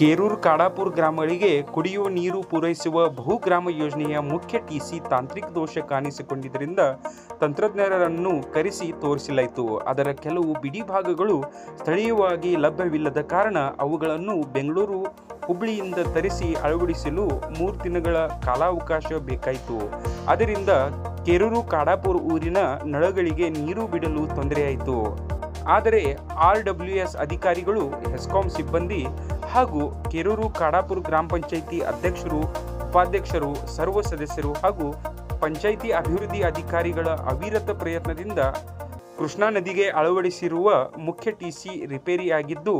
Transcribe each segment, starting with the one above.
ಕೇರೂರು ಕಾಡಾಪುರ ಗ್ರಾಮಗಳಿಗೆ ಕುಡಿಯುವ ನೀರು ಪೂರೈಸುವ ಬಹುಗ್ರಾಮ ಯೋಜನೆಯ ಮುಖ್ಯ ಟಿಸಿ ತಾಂತ್ರಿಕ ದೋಷ ಕಾಣಿಸಿಕೊಂಡಿದ್ದರಿಂದ ತಂತ್ರಜ್ಞರನ್ನು ಕರೆಸಿ ತೋರಿಸಲಾಯಿತು. ಅದರ ಕೆಲವು ಬಿಡಿ ಭಾಗಗಳು ಸ್ಥಳೀಯವಾಗಿ ಲಭ್ಯವಿಲ್ಲದ ಕಾರಣ ಅವುಗಳನ್ನು ಬೆಂಗಳೂರು ಹುಬ್ಬಳ್ಳಿಯಿಂದ ತರಿಸಿ ಅಳವಡಿಸಲು ಮೂರು ದಿನಗಳ ಕಾಲಾವಕಾಶ ಬೇಕಾಯಿತು. ಅದರಿಂದ ಕೆರೂರು ಕಾಡಾಪುರ ಊರಿನ ನಳಗಳಿಗೆ ನೀರು ಬಿಡಲು ತೊಂದರೆಯಾಯಿತು. ಆದರೆ ಆರ್ ಡಬ್ಲ್ಯೂ ಎಸ್ ಅಧಿಕಾರಿಗಳು ಹೆಸ್ಕಾಂ ಸಿಬ್ಬಂದಿ ಹಾಗೂ ಕೆರೂರು ಕಾಡಾಪುರ ಗ್ರಾಮ ಪಂಚಾಯಿತಿ ಅಧ್ಯಕ್ಷರು, ಉಪಾಧ್ಯಕ್ಷರು, ಸರ್ವ ಸದಸ್ಯರು ಹಾಗೂ ಪಂಚಾಯಿತಿ ಅಭಿವೃದ್ಧಿ ಅಧಿಕಾರಿಗಳ ಅವಿರತ ಪ್ರಯತ್ನದಿಂದ ಕೃಷ್ಣಾ ನದಿಗೆ ಅಳವಡಿಸಿರುವ ಮುಖ್ಯ ಟಿಸಿ ರಿಪೇರಿಯಾಗಿದ್ದು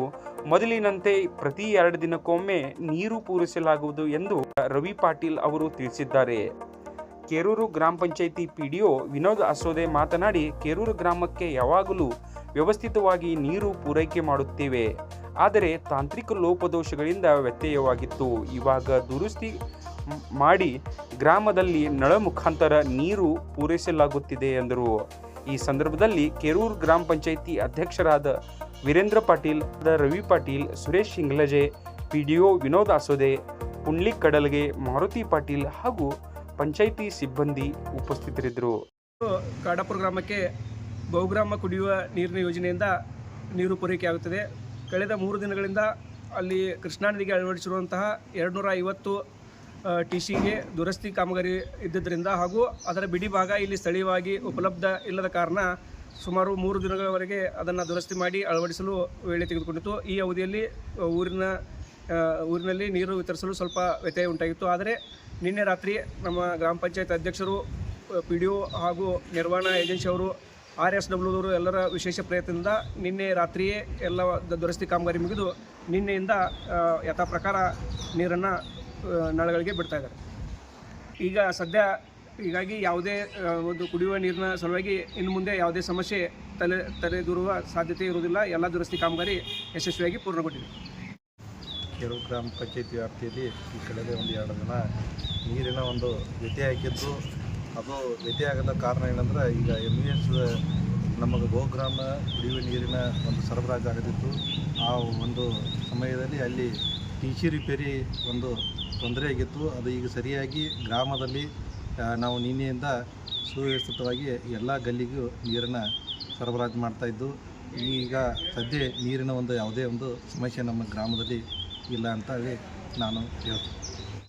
ಮೊದಲಿನಂತೆ ಪ್ರತಿ ಎರಡು ದಿನಕ್ಕೊಮ್ಮೆ ನೀರು ಪೂರೈಸಲಾಗುವುದು ಎಂದು ರವಿ ಪಾಟೀಲ್ ಅವರು ತಿಳಿಸಿದ್ದಾರೆ. ಕೇರೂರು ಗ್ರಾಮ ಪಂಚಾಯಿತಿ ಪಿಡಿಒ ವಿನೋದ್ ಅಸೋದೆ ಮಾತನಾಡಿ, ಕೇರೂರು ಗ್ರಾಮಕ್ಕೆ ಯಾವಾಗಲೂ ವ್ಯವಸ್ಥಿತವಾಗಿ ನೀರು ಪೂರೈಕೆ ಮಾಡುತ್ತೇವೆ. ಆದರೆ ತಾಂತ್ರಿಕ ಲೋಪದೋಷಗಳಿಂದ ವ್ಯತ್ಯಯವಾಗಿತ್ತು. ಇವಾಗ ದುರಸ್ತಿ ಮಾಡಿ ಗ್ರಾಮದಲ್ಲಿ ನಳ ಮುಖಾಂತರ ನೀರು ಪೂರೈಸಲಾಗುತ್ತಿದೆ ಎಂದರು. ಈ ಸಂದರ್ಭದಲ್ಲಿ ಕೆರೂರು ಗ್ರಾಮ ಪಂಚಾಯಿತಿ ಅಧ್ಯಕ್ಷರಾದ ವೀರೇಂದ್ರ ಪಾಟೀಲ್, ರವಿ ಪಾಟೀಲ್, ಸುರೇಶ್ ಶಿಂಗ್ಲಜೆ ಪಿಡಿಒ ವಿನೋದ್ ಅಸೋದೆ ಪುಂಡ್ಲಿಕ್ ಕಡಲ್ಗೆ ಮಾರುತಿ ಪಾಟೀಲ್ ಹಾಗೂ ಪಂಚಾಯಿತಿ ಸಿಬ್ಬಂದಿ ಉಪಸ್ಥಿತರಿದ್ದರು. ಕಾಡಾಪುರ ಗ್ರಾಮಕ್ಕೆ ಬಹುಗ್ರಾಮ ಕುಡಿಯುವ ನೀರಿನ ಯೋಜನೆಯಿಂದ ನೀರು ಪೂರೈಕೆಯಾಗುತ್ತದೆ ಕಳೆದ ಮೂರು ದಿನಗಳಿಂದ ಅಲ್ಲಿ ಕೃಷ್ಣಾ ನದಿಗೆ ಅಳವಡಿಸಿರುವಂತಹ ಎರಡುನೂರ ಐವತ್ತು ಟಿ ಸಿಗೆ ದುರಸ್ತಿ ಕಾಮಗಾರಿ ಇದ್ದಿದ್ದರಿಂದ ಹಾಗೂ ಅದರ ಬಿಡಿ ಭಾಗ ಇಲ್ಲಿ ಸ್ಥಳೀಯವಾಗಿ ಉಪಲಬ್ಧ ಇಲ್ಲದ ಕಾರಣ ಸುಮಾರು ಮೂರು ದಿನಗಳವರೆಗೆ ಅದನ್ನು ದುರಸ್ತಿ ಮಾಡಿ ಅಳವಡಿಸಲು ವೇಳೆ ತೆಗೆದುಕೊಂಡಿತ್ತು. ಈ ಅವಧಿಯಲ್ಲಿ ಊರಿನ ಊರಿನಲ್ಲಿ ನೀರು ವಿತರಿಸಲು ಸ್ವಲ್ಪ ವ್ಯತ್ಯಯ ಉಂಟಾಗಿತ್ತು. ಆದರೆ ನಿನ್ನೆ ರಾತ್ರಿ ನಮ್ಮ ಗ್ರಾಮ ಪಂಚಾಯತ್ ಅಧ್ಯಕ್ಷರು ಪಿ ಡಿ ಒ ಹಾಗೂ ನಿರ್ವಹಣಾ ಏಜೆನ್ಸಿ ಅವರು, ಆರ್ ಎಸ್ ಡಬ್ಲ್ಯೂದವರು ಎಲ್ಲರ ವಿಶೇಷ ಪ್ರಯತ್ನದಿಂದ ನಿನ್ನೆ ರಾತ್ರಿಯೇ ಎಲ್ಲ ದುರಸ್ತಿ ಕಾಮಗಾರಿ ಮುಗಿದು ನಿನ್ನೆಯಿಂದ ಯಥಾ ಪ್ರಕಾರ ನೀರನ್ನು ನಳಗಳಿಗೆ ಬಿಡ್ತಾ ಇದ್ದಾರೆ. ಈಗ ಸದ್ಯ ಹೀಗಾಗಿ ಯಾವುದೇ ಒಂದು ಕುಡಿಯುವ ನೀರಿನ ಸಲುವಾಗಿ ಇನ್ನು ಮುಂದೆ ಯಾವುದೇ ಸಮಸ್ಯೆ ತಲೆ, ತಲೆದೂರುವ ಸಾಧ್ಯತೆ ಇರುವುದಿಲ್ಲ. ಎಲ್ಲ ದುರಸ್ತಿ ಕಾಮಗಾರಿ ಯಶಸ್ವಿಯಾಗಿ ಪೂರ್ಣಗೊಂಡಿದೆ. ಕೆರು ಗ್ರಾಮ ಪಂಚಾಯತಿ ವ್ಯಾಪ್ತಿಯಲ್ಲಿ ಈ ಕಳೆದ ಒಂದು ಎರಡು ದಿನ ನೀರಿನ ಒಂದು ವ್ಯತ್ಯಯ ಆಗಿದ್ದು, ಅದು ವ್ಯತ್ಯಯ ಆಗದ ಕಾರಣ ಏನಂದ್ರೆ ಈಗ ಎಂ ಇ ಎಸ್ ನಮಗೆ ಗೋಗ್ರಾಮ ಕುಡಿಯುವ ನೀರಿನ ಒಂದು ಸರಬರಾಜು ಆಗದಿತ್ತು. ಆ ಒಂದು ಸಮಯದಲ್ಲಿ ಅಲ್ಲಿ ಟಿ ಸಿ ರಿಪೇರಿ ಒಂದು ತೊಂದರೆ ಆಗಿತ್ತು. ಅದು ಈಗ ಸರಿಯಾಗಿ ಗ್ರಾಮದಲ್ಲಿ ನಾವು ನಿನ್ನೆಯಿಂದ ಸುವ್ಯವಸ್ಥಿತವಾಗಿ ಎಲ್ಲ ಗಲ್ಲಿಗೂ ನೀರನ್ನು ಸರಬರಾಜು ಮಾಡ್ತಾಯಿದ್ದು ಈಗ ಸದ್ಯ ನೀರಿನ ಒಂದು ಯಾವುದೇ ಒಂದು ಸಮಸ್ಯೆ ನಮ್ಮ ಗ್ರಾಮದಲ್ಲಿ ಇಲ್ಲ ಅಂತ ಹೇಳಿ ನಾನು ಹೇಳ್ತೀನಿ.